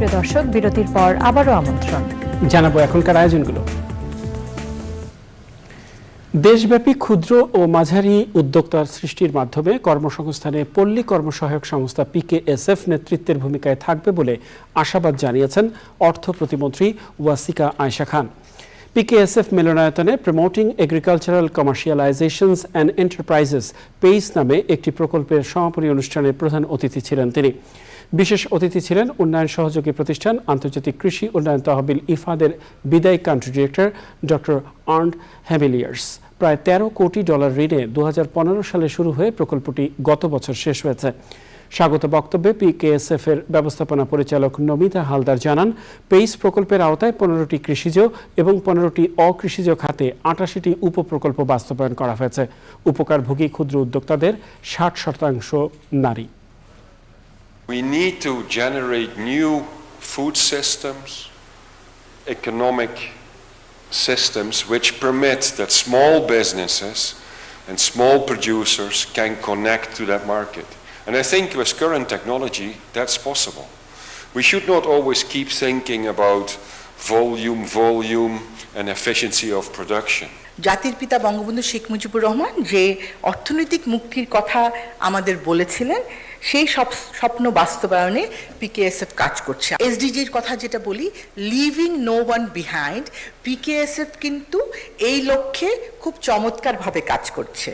প্রিয় দর্শক, বিরতির পর আবারও আমন্ত্রণ। জানাব এখনকার আয়োজনগুলো। দেশব্যাপী ক্ষুদ্র ও মাঝারি উদ্যোক্তার সৃষ্টির মাধ্যমে কর্মসংস্থানে পল্লী কর্মসহায়ক সংস্থা পিকেএসএফ নেতৃত্বের ভূমিকায় থাকবে বলে আশাবাদ জানিয়েছেন অর্থ প্রতিমন্ত্রী ওয়াসিকা আয়শা খান। পিকেএসএফ মিলনায়তনে promoting agricultural commercialisations and enterprises PACE নামে একটি প্রকল্পের সমাপনী অনুষ্ঠানে প্রধান অতিথি ছিলেন তিনি। বিশেষ অতিথি ছিলেন উন্নয়ন সহযোগী প্রতিষ্ঠান আন্তর্জাতিক কৃষি উন্নয়ন তহবিল ইফাদের বিদায়ী country director doctor Arnoud Hameleers প্রায় তেরো কোটি ডলার ঋণে দু হাজার পনেরো সালে শুরু হয়ে প্রকল্পটি গত বছর শেষ হয়েছে। স্বাগত বক্তব্যে পিকেএসএফ এর ব্যবস্থাপনা পরিচালক নমিতা হালদার জানান পেইস প্রকল্পের আওতায় পনেরোটি কৃষিজ এবং পনেরোটি অকৃষিজ খাতে আটাশিটি উপপ্রকল্প বাস্তবায়ন করা হয়েছে। উপকারভোগী ক্ষুদ্র উদ্যোক্তাদের ষাট শতাংশ নারী। We need to generate new food systems, economic systems which permit that small businesses and small producers can connect to that market. And I think with current technology, that's possible. We should not always keep thinking about volume, volume, and efficiency of production. জাতির পিতা বঙ্গবন্ধু শেখ মুজিবুর রহমান যে অর্থনৈতিক মুক্তির কথা আমাদের বলেছিলেন সেই সব স্বপ্ন বাস্তবায়নে পিকেএসএফ কাজ করছে। এসডিজির কথা যেটা বলি leaving no one behind PKSF কিন্তু এই লক্ষ্যে খুব চমৎকারভাবে কাজ করছে।